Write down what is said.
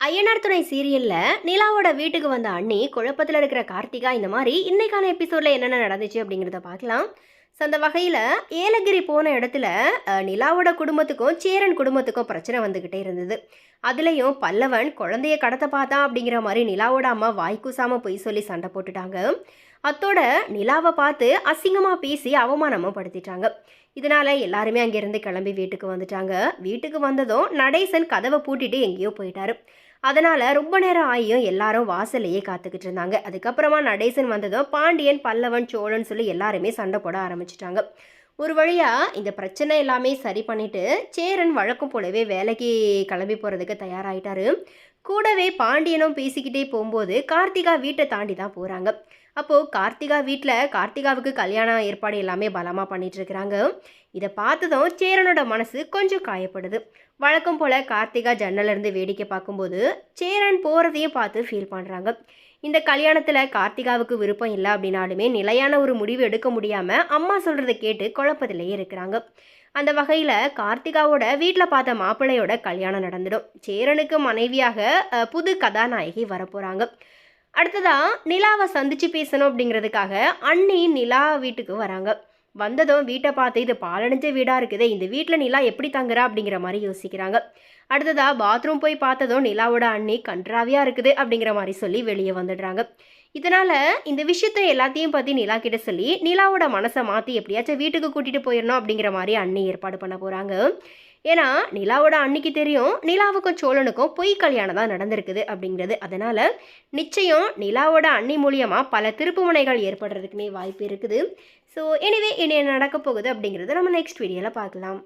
ஐயனார் துணை சீரியல்ல நிலாவோட வீட்டுக்கு வந்த அண்ணி குழப்பத்தில் இருக்கிற கார்த்திகா இந்த மாதிரி இன்னைக்கான எபிசோட்ல என்னென்ன நடந்துச்சு அப்படிங்கிறத பார்க்கலாம். ஸோ அந்த வகையில் ஏலகிரி போன இடத்துல நிலாவோட குடும்பத்துக்கும் சேரன் குடும்பத்துக்கும் பிரச்சனை வந்துக்கிட்டே இருந்தது. அதுலேயும் பல்லவன் குழந்தைய கடத்த பார்த்தான் அப்படிங்கிற மாதிரி நிலாவோட அம்மா வாய்க்கூசாம பொய் சொல்லி சண்டை போட்டுட்டாங்க. அத்தோட நிலாவை பார்த்து அசிங்கமாக பேசி அவமானமாக படுத்திட்டாங்க இதனால எல்லாருமே அங்கேருந்து கிளம்பி வீட்டுக்கு வந்துட்டாங்க. வீட்டுக்கு வந்ததும் நடேசன் கதவை பூட்டிட்டு எங்கேயோ போயிட்டாரு. அதனால் ரொம்ப நேரம் ஆகியும் எல்லாரும் வாசல்லையே காத்துக்கிட்டு இருந்தாங்க. அதுக்கப்புறமா நடேசன் வந்ததும் பாண்டியன் பல்லவன் சோழன் சொல்லி எல்லாருமே சண்டை போட ஆரம்பிச்சிட்டாங்க. ஒரு வழியாக இந்த பிரச்சனை எல்லாமே சரி பண்ணிவிட்டு சேரன் வழக்கம் போலவே வேலைக்கு கிளம்பி போகிறதுக்கு தயாராகிட்டாரு கூடவே பாண்டியனும் பேசிக்கிட்டே போகும்போது கார்த்திகா வீட்டை தாண்டி தான் போகிறாங்க அப்போது கார்த்திகா வீட்டில் கார்த்திகாவுக்கு கல்யாணம் ஏற்பாடு எல்லாமே பலமாக பண்ணிகிட்ருக்குறாங்க இதை பார்த்ததும் சேரனோட மனசு கொஞ்சம் காயப்படுது. வழக்கம் போல் கார்த்திகா ஜன்னலேருந்து வேடிக்கை பார்க்கும்போது சேரன் போகிறதையும் பார்த்து ஃபீல் பண்ணுறாங்க இந்த கல்யாணத்தில் கார்த்திகாவுக்கு விருப்பம் இல்லை அப்படின்னாலுமே நிலையான ஒரு முடிவு எடுக்க முடியாமல் அம்மா சொல்கிறத கேட்டு குழப்பத்திலேயே இருக்கிறாங்க. அந்த வகையில் கார்த்திகாவோட வீட்டில் பார்த்த மாப்பிள்ளையோட கல்யாணம் நடந்துடும். சேரனுக்கு மனைவியாக புது கதாநாயகி வரப்போகிறாங்க அடுத்ததாக நிலாவை சந்திச்சு பேசணும் அப்படிங்கிறதுக்காக அண்ணி நிலா வீட்டுக்கு வராங்க. வந்ததும் வீட்டை பார்த்து இது பாலடைஞ்ச வீடாக இருக்குது. இந்த வீட்டில் நிலா எப்படி தங்குறா? அப்படிங்கிற மாதிரி யோசிக்கிறாங்க. அடுத்ததாக பாத்ரூம் போய் பார்த்ததும் நிலாவோட அண்ணி கன்றாவியாக இருக்குது. அப்படிங்கிற மாதிரி சொல்லி வெளியே வந்துடுறாங்க. இதனால் இந்த விஷயத்த எல்லாத்தையும் பற்றி நிலா கிட்ட சொல்லி நிலாவோட மனசை மாற்றி எப்படியாச்சும் வீட்டுக்கு கூட்டிகிட்டு போயிடணும் அப்படிங்கிற மாதிரி அண்ணி ஏற்பாடு பண்ண போகிறாங்க ஏன்னா நிலாவோட அன்னைக்கு தெரியும் நிலாவுக்கும் சோழனுக்கும் பொய் கல்யாணம் தான் நடந்திருக்குது அப்படிங்கிறது. அதனால் நிச்சயம் நிலாவோட அன்னி மூலியமாக பல திருப்புமுனைகள் ஏற்படுறதுக்குமே வாய்ப்பு இருக்குது. ஸோ எனிவே இனி என்ன நடக்க போகுது அப்படிங்கிறத நம்ம நெக்ஸ்ட் வீடியோவில் பார்க்கலாம்.